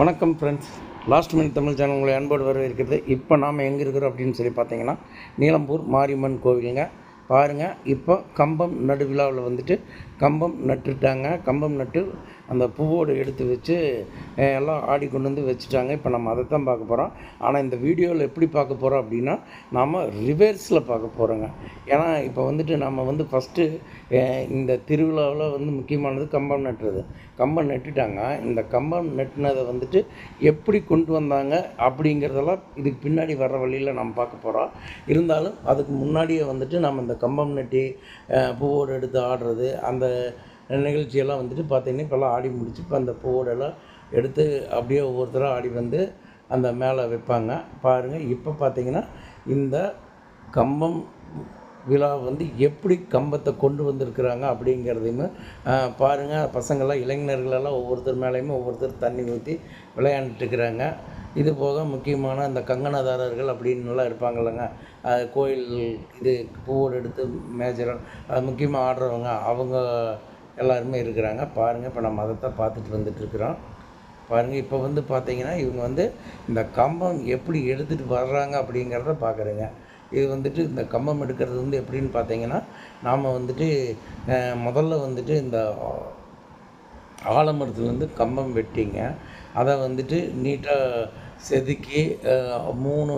வணக்கம் friends last minute Tamil channel உங்களை அன்போடு வரவேற்கிறது. இப்போ நாம் எங்கே இருக்கிறோம் அப்படின்னு சொல்லி பார்த்தீங்கன்னா நீலம்பூர் மாரியம்மன் கோவிலுங்க. பாருங்கள் இப்போ கம்பம் நடுவிழாவில் வந்துட்டு கம்பம் நட்டுட்டாங்க. கம்பம் நட்டு அந்த பூவோடு எடுத்து வச்சு எல்லாம் ஆடி கொண்டு வந்து வச்சுட்டாங்க. இப்போ நம்ம அதை தான் பார்க்க போகிறோம் ஆனால் இந்த வீடியோவில் எப்படி பார்க்க போகிறோம் அப்படின்னா நாம் ரிவர்ஸில் பார்க்க போகிறோங்க ஏன்னா இப்போ வந்துட்டு நம்ம வந்து ஃபஸ்ட்டு இந்த திருவிழாவில் வந்து முக்கியமானது கம்பம் நட்டுறது. கம்பம் நட்டுட்டாங்க. இந்த கம்பம் நட்டுனதை வந்துட்டு எப்படி கொண்டு வந்தாங்க அப்படிங்கிறதெல்லாம் இதுக்கு பின்னாடி வர்ற வழியில் நம்ம பார்க்க போகிறோம் இருந்தாலும் அதுக்கு முன்னாடியே வந்துட்டு நம்ம இந்த கம்பம் நட்டி பூவோடு எடுத்து ஆடுறது அந்த நிகழ்ச்சியெல்லாம் வந்துட்டு பார்த்தீங்கன்னா இப்போல்லாம் ஆடி முடிச்சு இப்போ அந்த பூவோடெல்லாம் எடுத்து அப்படியே ஒவ்வொருத்தராக ஆடி வந்து அந்த மேலே வைப்பாங்க. பாருங்கள் இப்போ பார்த்தீங்கன்னா இந்த கம்பம் விழா வந்து எப்படி கம்பத்தை கொண்டு வந்திருக்கிறாங்க அப்படிங்கிறதையுமே பாருங்கள் பசங்கள்லாம் இளைஞர்களெல்லாம் ஒவ்வொருத்தர் மேலேயுமே ஒவ்வொருத்தர் தண்ணி ஊற்றி விளையாண்டுட்டுருக்குறாங்க இது போக முக்கியமான அந்த கங்கணதாரர்கள் அப்படின்னுலாம் இருப்பாங்கல்லங்க. கோயில் இது பூவோடு எடுத்து மேஜராக அது முக்கியமாக ஆடுறவங்க அவங்க எல்லாருமே இருக்கிறாங்க. பாருங்கள் இப்போ நம்ம அதை தான் பார்த்துட்டு வந்துட்டுருக்குறோம். பாருங்கள் இப்போ வந்து பார்த்தீங்கன்னா இவங்க வந்து இந்த கம்பம் எப்படி எடுத்துகிட்டு வர்றாங்க அப்படிங்கிறத பார்க்குறேங்க. இது வந்துட்டு இந்த கம்பம் எடுக்கிறது வந்து எப்படின்னு பார்த்தீங்கன்னா நாம் வந்துட்டு முதல்ல வந்துட்டு இந்த ஆலமரத்துலேருந்து கம்பம் வெட்டிங்க. அதை வந்துட்டு நீட்டாக செதுக்கி மூணு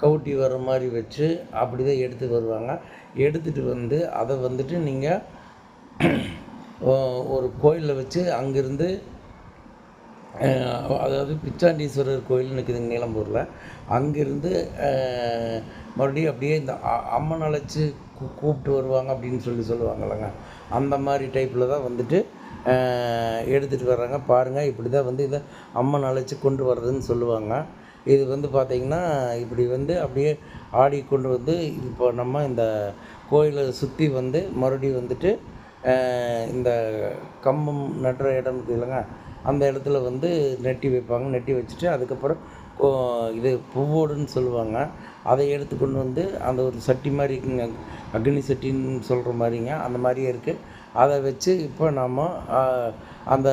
கவுட்டி வர மாதிரி வச்சு அப்படி தான் எடுத்து வருவாங்க. எடுத்துகிட்டு வந்து அதை வந்துட்டு நீங்கள் ஒரு கோயிலில் வச்சு அங்கேருந்து அதாவது பிச்சாண்டீஸ்வரர் கோயில்னு இருக்குது நீலம்பூரில். அங்கேருந்து மறுபடியும் அப்படியே இந்த அ- அம்மன் அழைச்சி கூப்பிட்டு வருவாங்க அப்படின்னு சொல்லி சொல்லுவாங்கல்லங்க அந்த மாதிரி டைப்பில் தான் வந்துட்டு எடுத்துகிட்டு வர்றாங்க. பாருங்கள் இப்படி தான் வந்து இதை அம்மன் அழைச்சி கொண்டு வர்றதுன்னு சொல்லுவாங்க. இது வந்து பார்த்திங்கன்னா இப்படி வந்து அப்படியே ஆடி கொண்டு வந்து இப்போ நம்ம இந்த கோயிலை சுற்றி வந்து மறுபடியும் வந்துட்டு இந்த கம்பம் நடுற இடம் இருக்குது இல்லைங்க அந்த இடத்துல வந்து நெட்டி வைப்பாங்க. நெட்டி வச்சுட்டு அதுக்கப்புறம் கோ- இது பூவோடுன்னு சொல்லுவாங்க. அதை எடுத்து கொண்டு வந்து அந்த ஒரு சட்டி மாதிரி இருக்குங்க அக்னி சட்டின்னு சொல்கிற மாதிரிங்க அந்த மாதிரியே இருக்குது அதை வச்சு இப்போ நம்ம அந்த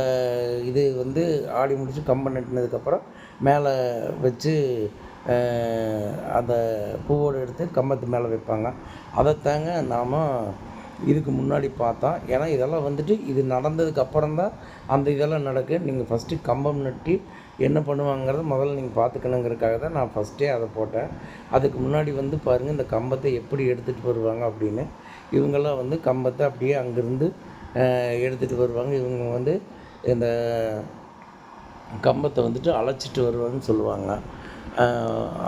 இது வந்து ஆடி முடித்து கம்பம் நட்டினதுக்கப்புறம் மேலே வச்சு அந்த பூவோடு எடுத்து கம்பத்து மேலே வைப்பாங்க. அதைத்தாங்க நாம் இதுக்கு முன்னாடி பார்த்தோம் ஏன்னா இதெல்லாம் வந்துட்டு இது நடந்ததுக்கு அப்புறம் தான் அந்த இதெல்லாம் நடக்கு. நீங்கள் ஃபஸ்ட்டு கம்பம் நட்டி என்ன பண்ணுவாங்கிறத முதல்ல நீங்கள் பார்த்துக்கணுங்கிறதுக்காக தான் நான் ஃபஸ்ட்டே அதை போட்டேன். அதுக்கு முன்னாடி வந்து பாருங்கள் இந்த கம்பத்தை எப்படி எடுத்துகிட்டு வருவாங்க அப்படின்னு. இவங்கெல்லாம் வந்து கம்பத்தை அப்படியே அங்கேருந்து எடுத்துகிட்டு வருவாங்க. இவங்க வந்து இந்த கம்பத்தை வந்துட்டு அழைச்சிட்டு வருவாங்கன்னு சொல்லுவாங்க.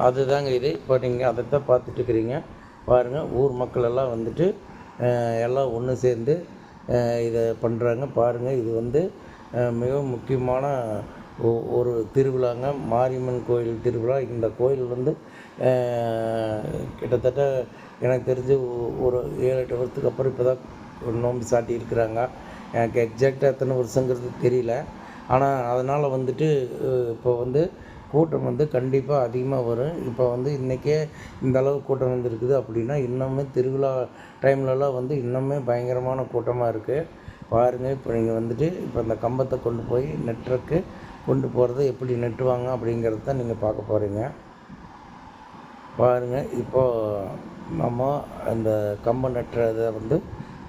அதுதாங்க இது. இப்போ நீங்கள் அதை தான் பார்த்துட்டு இருக்கிறீங்க பாருங்கள் ஊர் மக்கள் எல்லாம் வந்துட்டு எல்லாம் ஒன்று சேர்ந்து இதை பண்ணுறாங்க பாருங்கள் இது வந்து மிகவும் முக்கியமான ஒ- ஒரு திருவிழாங்க. மாரியம்மன் கோயில் திருவிழா. இந்த கோயில் வந்து கிட்டத்தட்ட எனக்கு தெரிஞ்சு ஒரு ஏழு எட்டு வருஷத்துக்கு அப்புறம் இப்போ தான் நோம்பு சாட்டி இருக்கிறாங்க. எனக்கு எக்ஸாக்டாக எத்தனை வருஷங்கிறது தெரியல. ஆனால் அதனால் வந்துட்டு இப்போ வந்து கூட்டம் வந்து கண்டிப்பாக அதிகமாக வரும். இப்போ வந்து இன்றைக்கே இந்த அளவு கூட்டம் வந்துருக்குது அப்படின்னா இன்னுமே திருவிழா டைம்லலாம் வந்து இன்னுமே பயங்கரமான கூட்டமாக இருக்குது பாருங்கள் இப்போ நீங்கள் வந்துட்டு இப்போ அந்த கம்பத்தை கொண்டு போய் நெட்டுறக்கு கொண்டு போகிறத எப்படி நெட்டுவாங்க அப்படிங்கிறத தான் நீங்கள் பார்க்க போகிறீங்க பாருங்கள் இப்போது நம்ம அந்த கம்பம் நட்டுறதை வந்து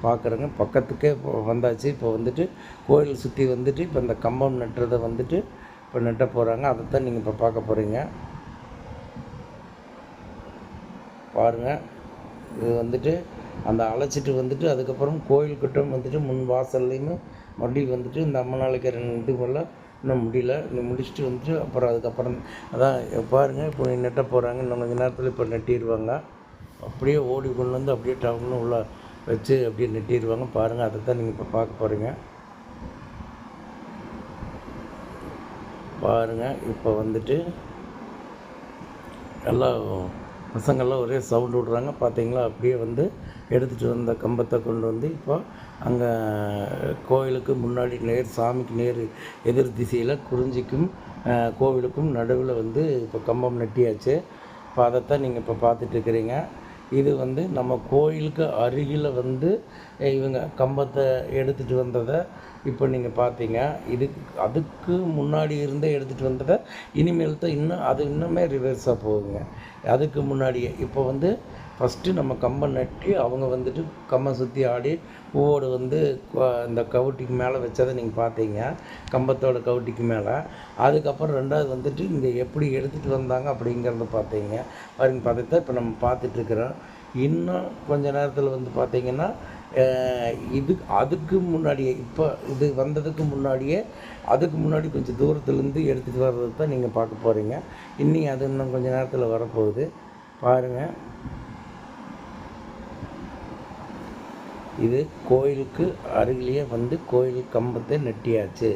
பார்க்குறோங்க பக்கத்துக்கே இப்போ வந்தாச்சு. இப்போ வந்துட்டு கோயில் சுற்றி வந்துட்டு இப்போ இந்த கம்பம் நட்டுறதை வந்துட்டு இப்போ நட்ட போகிறாங்க அதை தான் நீங்கள் இப்போ பார்க்க போகிறீங்க பாருங்கள் இது வந்துட்டு அந்த அழைச்சிட்டு வந்துட்டு அதுக்கப்புறம் கோயில் கிட்டம் வந்துட்டு முன் வாசல்லையுமே மறுபடியும் வந்துட்டு இந்த அம்மநாளைக்கரன் இது போல் இன்னும் முடியல. இன்னும் முடிச்சுட்டு வந்துட்டு அப்புறம் அதுக்கப்புறம் அதான் பாருங்கள் இப்போ நெட்ட போகிறாங்க இன்னும் கொஞ்ச நேரத்தில் இப்போ நட்டிடுவாங்க அப்படியே ஓடி கொண்டு வந்து அப்படியே டவுன்னு உள்ள வச்சு அப்படியே நெட்டிடுவாங்க பாருங்கள் அதை தான் நீங்கள் இப்போ பார்க்க போகிறீங்க பாருங்கள் இப்போ வந்துட்டு எல்லா பசங்கள்லாம் ஒரே சவுண்டு விடுறாங்க. பார்த்தீங்களா அப்படியே வந்து எடுத்துகிட்டு வந்த கம்பத்தை கொண்டு வந்து இப்போ அங்கே கோயிலுக்கு முன்னாடி நேர் சாமிக்கு நேர் எதிர் திசையில் குறிஞ்சிக்கும் கோவிலுக்கும் நடுவில் வந்து இப்போ கம்பம் நட்டியாச்சு. இப்போ அதைத்தான் நீங்கள் இப்போ பார்த்துட்டு இருக்கிறீங்க. இது வந்து நம்ம கோயிலுக்கு அருகில் வந்து இவங்க கம்பத்தை எடுத்துகிட்டு வந்ததை இப்போ நீங்கள் பார்த்தீங்க. இதுக்கு அதுக்கு முன்னாடி இருந்தே எடுத்துகிட்டு வந்ததை இனிமேல் தான் இன்னும் அது இன்னுமே ரிவர்ஸாக போகுங்க அதுக்கு முன்னாடியே இப்போ வந்து ஃபஸ்ட்டு நம்ம கம்பம் நட்டி அவங்க வந்துட்டு கம்பம் சுற்றி ஆடி பூவோடு வந்து இந்த கவுட்டிக்கு மேலே வச்சதை நீங்கள் பார்த்தீங்க. கம்பத்தோட கவுட்டிக்கு மேலே. அதுக்கப்புறம் ரெண்டாவது வந்துட்டு இங்கே எப்படி எடுத்துகிட்டு வந்தாங்க அப்படிங்கிறத பார்த்தீங்க. பாருங்க பார்த்துட்டு இப்போ நம்ம பார்த்துட்ருக்குறோம் இன்னும் கொஞ்ச நேரத்தில் வந்து பார்த்திங்கன்னா இது அதுக்கு முன்னாடியே இப்போ இது வந்ததுக்கு முன்னாடியே அதுக்கு முன்னாடி கொஞ்சம் தூரத்துலேருந்து எடுத்துகிட்டு வர்றது தான் நீங்கள் பார்க்க போகிறீங்க இன்னி அது இன்னும் கொஞ்சம் நேரத்தில் வரப்போகுது. பாருங்கள் இது கோயிலுக்கு அருகிலேயே வந்து கோயில் கம்பத்தை நெட்டியாச்சு.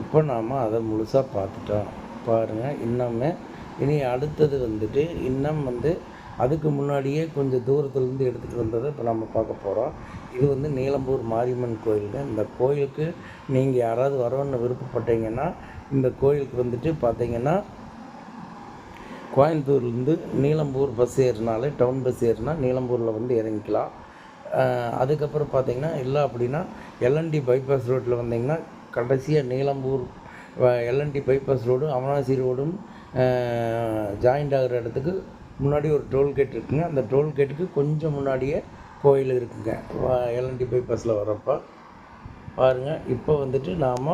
இப்போ நாம் அதை முழுசாக பார்த்துட்டோம். பாருங்கள் இன்னுமே. இனி அடுத்தது வந்துட்டு இன்னும் வந்து அதுக்கு முன்னாடியே கொஞ்சம் தூரத்துலேருந்து எடுத்துகிட்டு வந்ததை இப்போ நம்ம பார்க்க போகிறோம். இது வந்து நீலம்பூர் மாரியம்மன் கோயிலுங்க. இந்த கோயிலுக்கு நீங்கள் யாராவது வரணும்னு விருப்பப்பட்டீங்கன்னா இந்த கோயிலுக்கு வந்துட்டு பார்த்தீங்கன்னா கோயம்புத்தூர்லேருந்து நீலம்பூர் பஸ் ஏறினாலே டவுன் பஸ் ஏறினா நீலம்பூரில் வந்து இறங்கிக்கலாம். அதுக்கப்புறம் பார்த்தீங்கன்னா இல்லை அப்படின்னா எல்என்டி பைபாஸ் ரோட்டில் வந்தீங்கன்னா கடைசியாக நீலம்பூர் எல்என்டி பைபாஸ் ரோடும் அவனாசி ரோடும் ஜாயிண்ட் ஆகிற இடத்துக்கு முன்னாடி ஒரு டோல்கேட் இருக்குங்க. அந்த டோல்கேட்டுக்கு கொஞ்சம் முன்னாடியே கோயில் இருக்குங்க. எல்என்டி பைபாஸில் வரப்போ பாருங்கள் இப்போ வந்துட்டு நாம்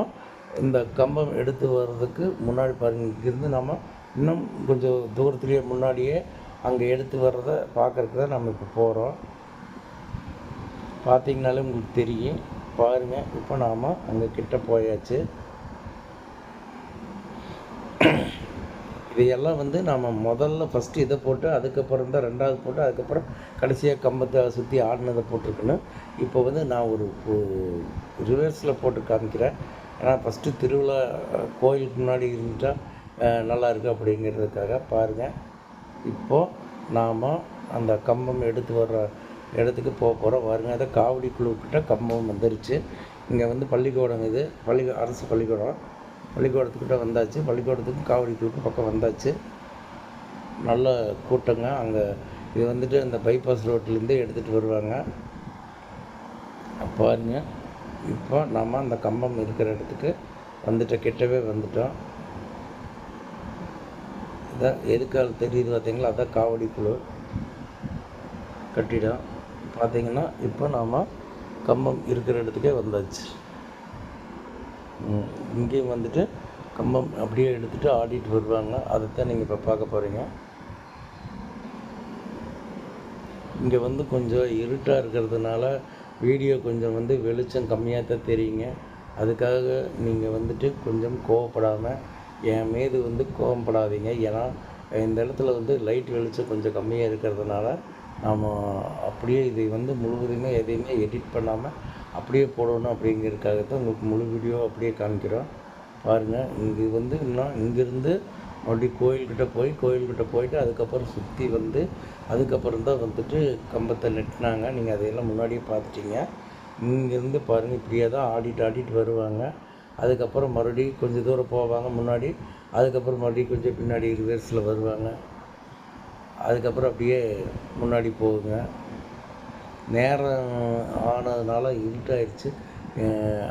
இந்த கம்பம் எடுத்து வர்றதுக்கு முன்னாடி பாருங்கள் இங்கேருந்து நாம் இன்னும் கொஞ்சம் தூரத்துலேயே முன்னாடியே அங்கே எடுத்து வர்றத பார்க்கறதுக்கு தான் நம்ம இப்போ போகிறோம் பார்த்தீங்கனாலே உங்களுக்கு தெரியும். பாருங்கள் இப்போ நாம் அங்கே கிட்ட போயாச்சு. இதையெல்லாம் வந்து நாம் முதல்ல ஃபஸ்ட்டு இதை போட்டு அதுக்கப்புறம் தான் ரெண்டாவது போட்டு அதுக்கப்புறம் கடைசியாக கம்பத்தை சுற்றி ஆடினதை போட்டிருக்கணும். இப்போ வந்து நான் ஒரு ரிவர்ஸில் போட்டு காமிக்கிறேன். ஏன்னா ஃபஸ்ட்டு திருவிழா கோயிலுக்கு முன்னாடி இருந்துட்டால் நல்லா இருக்குது அப்படிங்கிறதுக்காக பாருங்கள் இப்போது நாம் அந்த கம்பம் எடுத்து வர்ற இடத்துக்கு போக போகிறோம் பாருங்க அதை காவடி குழுக்கிட்ட கம்பம் வந்துருச்சு. இங்கே வந்து பள்ளிக்கூடம் இது. பள்ளி அரசு பள்ளிக்கூடம். பள்ளிக்கூடத்துக்கிட்ட வந்தாச்சு. பள்ளிக்கூடத்துக்கு காவடி குழுக்கு பக்கம் வந்தாச்சு. நல்ல கூட்டங்க. அங்கே இது வந்துட்டு அந்த பைபாஸ் ரோட்லேருந்தே எடுத்துகிட்டு வருவாங்க. பாருங்க. இப்போ நம்ம அந்த கம்பம் இருக்கிற இடத்துக்கு வந்துட்டோம். கிட்டவே வந்துட்டோம். இதான் எதுக்கால் தெரியுது பார்த்தீங்களா அதான் காவடி குழு கட்டிடம். பார்த்தீங்கன்னா இப்போ நாம் கம்பம் இருக்கிற இடத்துக்கே வந்தாச்சு. இங்கேயும் வந்துட்டு கம்பம் அப்படியே எடுத்துகிட்டு ஆடிட்டு வருவாங்க. அதைத்தான் நீங்கள் இப்போ பார்க்க போகிறீங்க இங்கே வந்து கொஞ்சம் இருட்டாக இருக்கிறதுனால வீடியோ கொஞ்சம் வந்து வெளிச்சம் கம்மியாக தான் தெரியுங்க. அதுக்காக நீங்கள் வந்துட்டு கொஞ்சம் கோவப்படாமல் என் மீது வந்து கோவப்படாதீங்க ஏன்னா இந்த இடத்துல வந்து லைட் வெளிச்சம் கொஞ்சம் கம்மியாக இருக்கிறதுனால நாம் அப்படியே இதை வந்து முழுவதுமே எதையுமே எடிட் பண்ணாமல் அப்படியே போடணும் அப்படிங்கிறதுக்காக தான் உங்களுக்கு முழு வீடியோ அப்படியே காமிக்கிறோம். பாருங்கள் இங்கே வந்து இன்னும் இங்கேருந்து மறுபடி கோயில்கிட்ட போய் கோயில்கிட்ட போயிட்டு அதுக்கப்புறம் சுற்றி வந்து அதுக்கப்புறம் தான் வந்துட்டு கம்பத்தை நெட்டினாங்க. நீங்கள் அதையெல்லாம் முன்னாடியே பார்த்துட்டீங்க. இங்கேருந்து பாருங்கள் இப்படியே தான் ஆடிட்டு ஆடிட்டு வருவாங்க. அதுக்கப்புறம் மறுபடியும் கொஞ்சம் தூரம் போவாங்க முன்னாடி. அதுக்கப்புறம் மறுபடியும் கொஞ்சம் பின்னாடி ரிவர்ஸில் வருவாங்க. அதுக்கப்புறம் அப்படியே முன்னாடி போகுங்க. நேரம் ஆனதுனால இருட்டாயிடுச்சு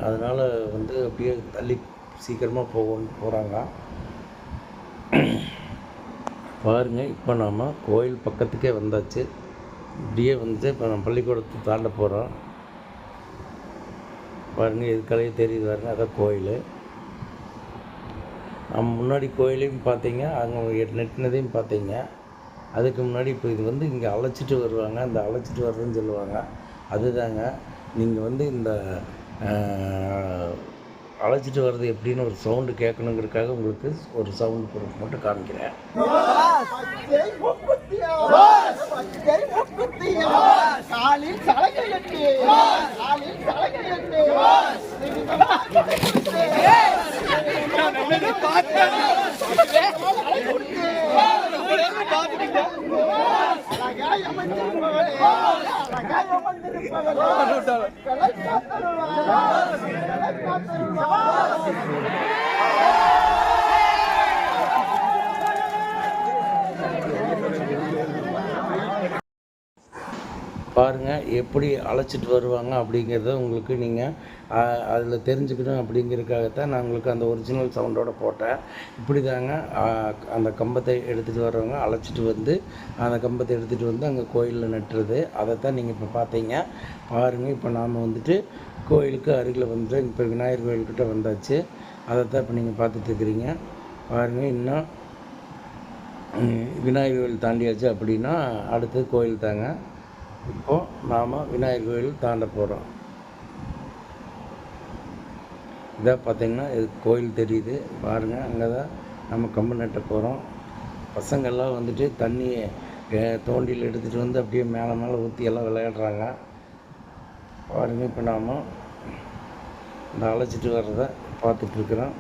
அதனால் வந்து அப்படியே தள்ளி சீக்கிரமாக போகணும்னு போகிறாங்க பாருங்க இப்போ நாம் கோயில் பக்கத்துக்கே வந்தாச்சு. இப்படியே வந்து இப்போ நம்ம பள்ளிக்கூடத்தை தாண்ட போகிறோம் பாருங்கள் இதுக்கலையே தெரியுது பாருங்க அதான் கோயில். நம்ம முன்னாடி கோயிலையும் பார்த்தீங்க அங்கே நெட்டினதையும் பார்த்தீங்க. அதுக்கு முன்னாடி இப்போ இது வந்து இங்கே அழைச்சிட்டு வருவாங்க. அந்த அழைச்சிட்டு வர்றதுன்னு சொல்லுவாங்க. அதுதாங்க. நீங்கள் வந்து இந்த அழைச்சிட்டு வர்றது எப்படின்னு ஒரு சவுண்டு கேட்கணுங்கிறதுக்காக உங்களுக்கு ஒரு சவுண்டு ப்ரூஃப் மட்டும் காமிக்கிறேன். காலில் అలాగే பாருங்கள் எப்படி அழைச்சிட்டு வருவாங்க அப்படிங்கிறத உங்களுக்கு நீங்கள் அதில் தெரிஞ்சுக்கணும் அப்படிங்கிறதுக்காகத்தான் நான் உங்களுக்கு அந்த ஒரிஜினல் சவுண்டோட போட்டேன். இப்படி தாங்க அந்த கம்பத்தை எடுத்துகிட்டு வர்றவங்க அழைச்சிட்டு வந்து அந்த கம்பத்தை எடுத்துகிட்டு வந்து அங்கே கோயிலில் நட்டுறது. அதைத்தான் நீங்கள் இப்போ பார்த்தீங்க பாருங்கள் இப்போ நாம் வந்துட்டு கோயிலுக்கு அருகில் வந்து இப்போ விநாயகர் கோயில்கிட்ட வந்தாச்சு. அதைத்தான் இப்போ நீங்கள் பார்த்துட்ருக்குறீங்க பாருங்கள் இன்னும் விநாயகர் கோயில் தாண்டியாச்சு அப்படின்னா அடுத்து கோயில் தாங்க. இப்போது நாம் விநாயகர் கோயில் தாண்ட போகிறோம் இதாக பார்த்தீங்கன்னா இது கோயில் தெரியுது. பாருங்கள் அங்கே தான் நம்ம கம்பு நட்ட போகிறோம் பசங்கள்லாம் வந்துட்டு தண்ணியை தோண்டியில் எடுத்துகிட்டு வந்து அப்படியே மேலே மேலே ஊற்றி எல்லாம் விளையாடுறாங்க. பாருங்க இப்போ நாம் இந்த அழைச்சிட்டு வர்றத பார்த்துட்ருக்குறோம்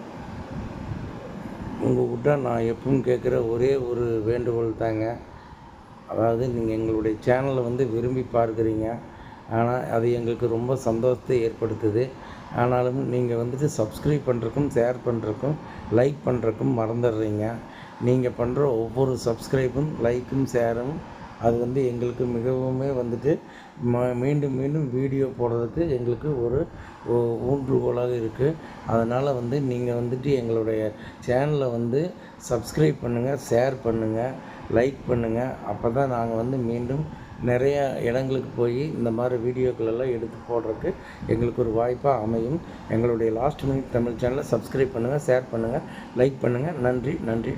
உங்கள்கிட்ட நான் எப்பவும் கேட்குற ஒரே ஒரு வேண்டுகோள் தாங்க. அதாவது நீங்கள் எங்களுடைய சேனலை வந்து விரும்பி பார்க்குறீங்க. ஆனால் அது எங்களுக்கு ரொம்ப சந்தோஷத்தை ஏற்படுத்துது. ஆனாலும் நீங்கள் வந்துட்டு சப்ஸ்கிரைப் பண்ணுறக்கும் ஷேர் பண்ணுறக்கும் லைக் பண்ணுறக்கும் மறந்துடுறீங்க. நீங்கள் பண்ணுற ஒவ்வொரு சப்ஸ்கிரைப்பும் லைக்கும் ஷேரும் அது வந்து எங்களுக்கு மிகவுமே வந்துட்டு ம மீண்டும் மீண்டும் வீடியோ போடுறதுக்கு எங்களுக்கு ஒரு ஊன்றுகோலாக இருக்குது அதனால் வந்து நீங்கள் வந்துட்டு எங்களுடைய சேனலை வந்து சப்ஸ்கிரைப் பண்ணுங்கள் ஷேர் பண்ணுங்கள் லைக் பண்ணுங்கள் அப்போ தான் நாங்கள் வந்து மீண்டும் நிறைய இடங்களுக்கு போய் இந்த மாதிரி வீடியோக்களெல்லாம் எடுத்து போடுறதுக்கு எங்களுக்கு ஒரு வாய்ப்பாக அமையும். எங்களுடைய லாஸ்ட் மினிட் தமிழ் சேனலை சப்ஸ்கிரைப் பண்ணுங்கள் ஷேர் பண்ணுங்கள் லைக் பண்ணுங்கள் நன்றி நன்றி.